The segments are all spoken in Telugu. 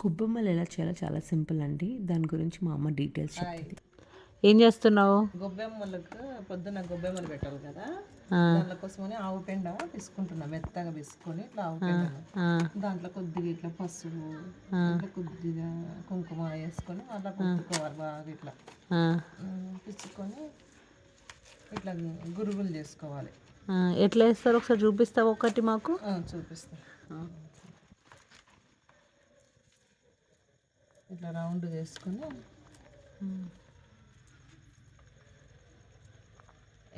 గుబ్బమ్మలు ఎలా చేయాలో చాలా సింపుల్ అండి. దాని గురించి మా అమ్మ డీటెయిల్స్ చెప్తుంది. ఏం చేస్తున్నావు? గొబ్బెమ్మలకు పొద్దున్న గొబ్బెమ్మలు పెట్టాలి కదా. ఆ. దాంట్లో కోసమని ఆవు పెండ పిసుకుంటున్నా మెత్తగా పిసుకొని ఇట్లా ఆవు పెండను. ఆ, దాంట్లో కొద్దిగా ఇట్లా పసుపు ఇట్లా కొద్దిగా కుంకుమ వేసుకొని అట్లా పుట్టుకోవాలి బాగా ఇట్లా. పిచ్చుకొని ఇట్లా గురుగులు చేసుకోవాలి. ఆ, ఎట్లా వేస్తారు? ఒకసారి చూపిస్తావు ఒకటి మాకు? ఆ, ఇట్లా రౌండ్ చేసుకొని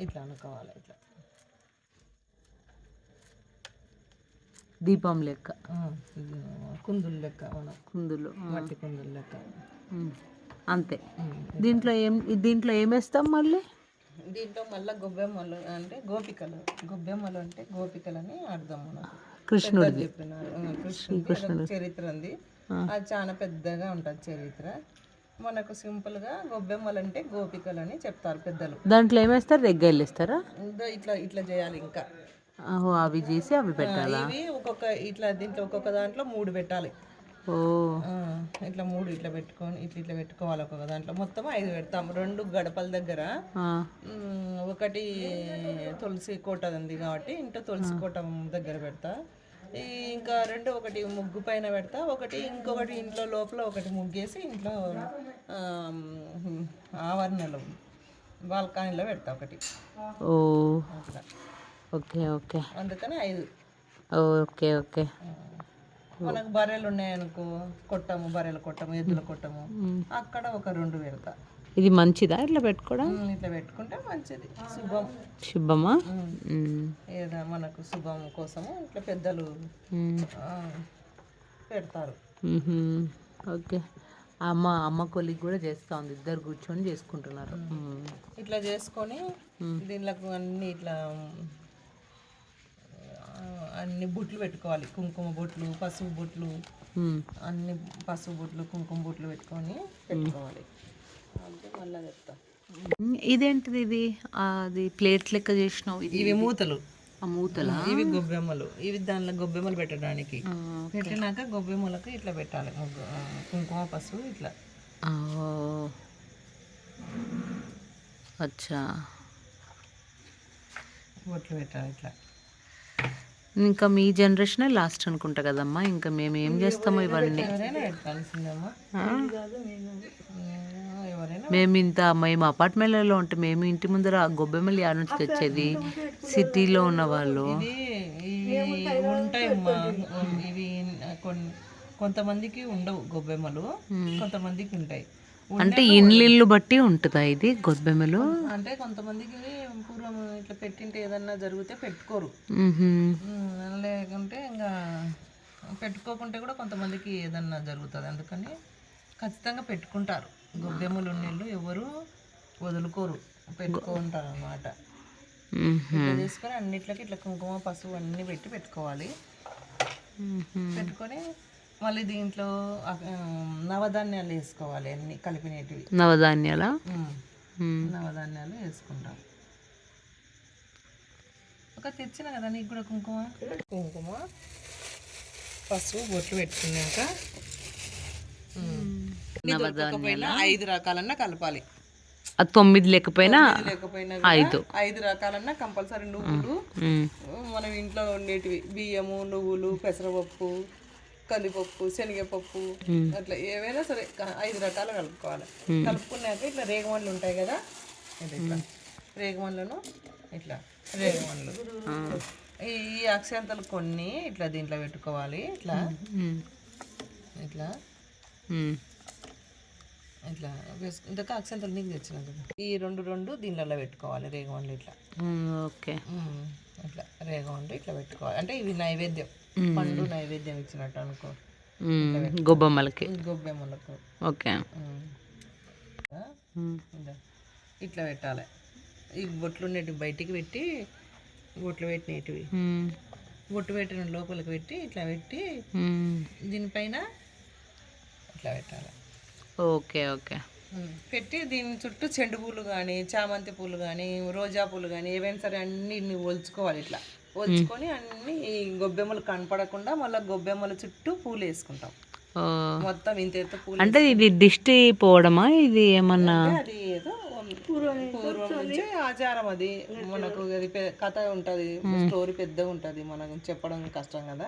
ఇట్లా అనుకోవాలి ఇట్లా. దీపం లెక్క. కుందులు లెక్క మనం. కుందులు మట్టి కుందులు లెక్క. అంతే. దీంట్లో ఏం దీంట్లో ఏం వేస్తాం మళ్ళీ? దీంట్లో మళ్ళీ గొబ్బెమ్మలు అంటే గోపికలు. గొబ్బెమ్మలు అంటే గోపికలు అని అర్థం మనకు కృష్ణుడు చెప్పినారు. ఏదో చరిత్ర ఉంది. అది చాలా పెద్దగా ఉంటుంది చరిత్ర. మనకు సింపుల్గా గొబ్బెమ్మలు అంటే గోపికలు అని చెప్తారు పెద్దలు. దాంట్లో ఏం వేస్తారు రెగ్గాయలు వేస్తారా ఇదో ఇట్లా ఇట్లా చేయాలి ఇంకా. అవి చేసి అవి పెట్టాలా? ఇవి ఒక్కొక్క ఇట్లా దీంట్లో ఒక్కొక్క దాంట్లో మూడు పెట్టాలి. ఓ. ఇట్లా మూడు ఇట్లా పెట్టుకొని ఇట్లా ఇట్లా పెట్టుకోవాలి ఒక్కొక్క దాంట్లో. మొత్తం ఐదు పెడతాం. రెండు గడపల దగ్గర. ఒకటి తులసి కోట ఉంది కాబట్టి ఇంట్లో తులసి కోట దగ్గర పెడతా. ఇంకా రెండు ఒకటి ముగ్గు పైన పెడతా ఒకటి ఇంకొకటి ఇంట్లో లోపల ఒకటి ముగ్గేసి ఇంట్లో ఆవరణలో బాల్కనీలో పెడతా ఒకటి. ఓ. Okay okay. అందుకని ఐదు. Okay okay. మనకు బర్రెలు ఉన్నాయనుకో కొట్టము బర్రెలు కొట్టము ఎద్దుల కొట్టము. అక్కడ ఒక రెండు పెడతా. ఇది మంచిదా? ఇట్లా పెట్టుకోవడం? ఇట్లా పెట్టుకుంటే మంచిది. శుభం. శుభమా? ఏదో మనకు శుభం కోసము ఇట్లా పెద్దలు పెడతారు. ఓకే. అమ్మ అమ్మ కొలికి కూడా చేస్తా ఉంది ఇద్దరు కూర్చొని చేసుకుంటున్నారు. ఇట్లా చేసుకొని దీనిలకు అన్ని ఇట్లా అన్ని బుట్లు పెట్టుకోవాలి. కుంకుమ బొట్లు పసుపు బొట్లు. అన్ని పసుపు బొట్లు కుంకుమ బొట్లు పెట్టుకొని పెట్టుకోవాలి. ఇదేంటిది ఇది? అది ప్లేట్ లెక్క చేసినావు ఇవి మూతలు. ఆ మూతలా? ఇవి గొబ్బెమ్మలు. ఇవి దానిలో గొబ్బెమ్మలు పెట్టడానికి. పెట్టినాక గొబ్బెమ్మలకు ఇట్లా పెట్టాలి. కుంకుమ పసుపు ఇట్లా. అచ్చా. బొట్లు పెట్టాలి ఇట్లా. ఇంకా మీ జనరేషనే లాస్ట్ అనుకుంటా కదమ్మా? ఇంకా మేము ఏం చేస్తామో ఇవన్నీ. మేము ఇంత మేము అపార్ట్మెంట్లలో ఉంటే మేము ఇంటి ముందర గొబ్బెమ్మలు యాడ నుంచి తెచ్చేది సిటీలో ఉన్న వాళ్ళు ఇవి కొన్ని కొంతమందికి ఉండవు గొబ్బెమ్మలు. కొంతమందికి ఉంటాయి. అంటే ఇండ్లు బట్టి ఉంటుందా ఇది గొబ్బెమ్మలు? అంటే కొంతమందికి పూర్వం ఇట్లా పెట్టింటే ఏదన్నా జరిగితే పెట్టుకోరు. లేకుంటే ఇంకా పెట్టుకోకుంటే కూడా కొంతమందికి ఏదన్నా జరుగుతుంది. అందుకని ఖచ్చితంగా పెట్టుకుంటారు. గొబ్బెమ్మలు ఉన్నీళ్ళు ఎవరు వదులుకోరు పెట్టుకుంటారు. ఇట్లా చేసుకొని అన్నిట్లకి ఇట్లా కుంకుమ పసుపు అన్నీ పెట్టి పెట్టుకోవాలి. పెట్టుకొని మళ్ళీ దీంట్లో నవధాన్యాలు వేసుకోవాలి అన్ని కలిపినటివి నవధాన్యాల. నవధాన్యాలు వేసుకుంటాం. ఒక తెచ్చిన కదా నీకు కూడా కుంకుమ? కుంకుమ పసుపు బొట్లు పెట్టుకున్నాక. ఐదు రకాలన్నా కలపాలి. అది తొమ్మిది లేకపోయినా లేకపోయినా ఐదు. ఐదు రకాలన్నా కంపల్సరీ నువ్వులు. మనం ఇంట్లో ఉండేటివి బియ్యము నువ్వులు పెసరపప్పు కందిపప్పు శనగపప్పు అట్లా ఏవైనా సరే ఐదు రకాలు కలుపుకోవాలి. కలుపుకున్నాక ఇట్లా రేగమన్లు ఉంటాయి కదా? ఇట్లా. రేగమన్లను ఇట్లా రేగమన్లు. ఈ అక్షంతలు కొన్ని ఇట్లా దీంట్లో పెట్టుకోవాలి. ఇట్లా. ఇట్లా. ఇట్లా వేసుకు ఇంతక అక్షంతలు నీకు తెచ్చిన కదా. ఈ రెండు రెండు దీనిలో పెట్టుకోవాలి రేగమన్లు ఇట్లా. ఓకే. ఇట్లా రేగమంటూ ఇట్లా పెట్టుకోవాలి. అంటే ఇవి నైవేద్యం. పండు నైవేద్యం ఇచ్చినట్టు అనుకో. మ్మ్. గొబ్బమ్మలకి. గొబ్బెమ్మలకు. ఓకే. ఇట్లా పెట్టాలి. ఈ బొట్లు ఉండేటివి బయటికి పెట్టి బొట్లు పెట్టినవి. బొట్టు పెట్టిన లోపలికి పెట్టి ఇట్లా పెట్టి. దీనిపైన ఇట్లా పెట్టాలి. Okay okay. పెట్టి దీని చుట్టూ చెండు పూలు కానీ చామంతి పూలు కానీ రోజా పూలు కానీ ఏవైనా సరే అన్ని ఒలుచుకోవాలి ఇట్లా. ఒలుచుకొని అన్ని ఈ గొబ్బెమ్మలు కనపడకుండా మళ్ళీ గొబ్బెమ్మల చుట్టూ పూలు వేసుకుంటాం. మొత్తం ఇంత ఎత్తు పూలు అంటే ఇది దిష్టి పోవడమా? ఇది ఏమన్నా? అది ఏదో పూర్వం నుంచి ఆచారం అది. మనకు అది కథ ఉంటది. స్టోరీ పెద్దగా ఉంటది. మనకు చెప్పడం కష్టం కదా.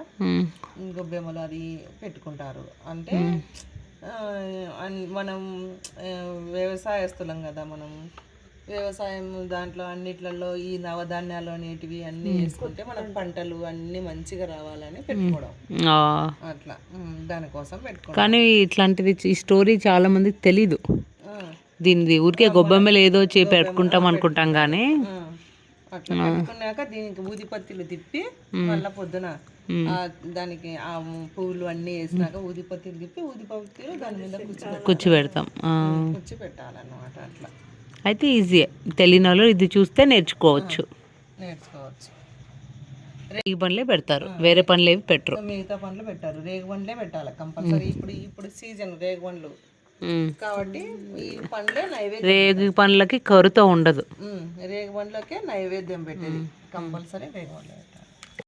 గొబ్బెమ్మలు అది పెట్టుకుంటారు. అంటే మనం వ్యవసాయస్తులం కదా మనం. వ్యవసాయం దాంట్లో అన్నిట్లలో ఈ నవధాన్యాలు అనేటివి అన్ని వేసుకుంటే మనకు పంటలు అన్ని మంచిగా రావాలని పెట్టుకోవడం. అట్లా. దానికోసం పెట్టుకోవడం. కానీ ఇట్లాంటిది ఈ స్టోరీ చాలా మందికి తెలీదు. దీనిది ఊరికే గొబ్బెమ్మలు ఏదో చే పెట్టుకుంటాం అనుకుంటాం కానీ అట్లా పెట్టుకున్నాక దీనికి ఊదిపత్తిలు తిప్పి మళ్ళా పొద్దున దానికి ఆ పువ్వులు అన్ని వేసినాక ఊదిపత్తిలు తిప్పి ఊదిపత్తిలు దాని మీద కూర్చో పెడతాం. కూర్చి పెట్టాలన్నమాట అట్లా. అయితే ఈజీయే తెలియని వాళ్ళు ఇది చూస్తే నేర్చుకోవచ్చు. నేర్చుకోవచ్చు. ఈ పనులే పెడతారు. వేరే పనులు ఏవి పెట్టరు. మిగతా పండ్లు పెట్టారు. రేగు పండ్లే పెట్టాలి కంపల్సరీ. ఇప్పుడు ఇప్పుడు సీజన్ రేగు పండ్లు. కాబట్టి ఈ పండ్లే నైవేద్యం రేగి పండ్లకి కరుతో ఉండదు. రేగు పండ్లకే నైవేద్యం పెట్టేది. కంపల్సరీ రేగు పండ్లు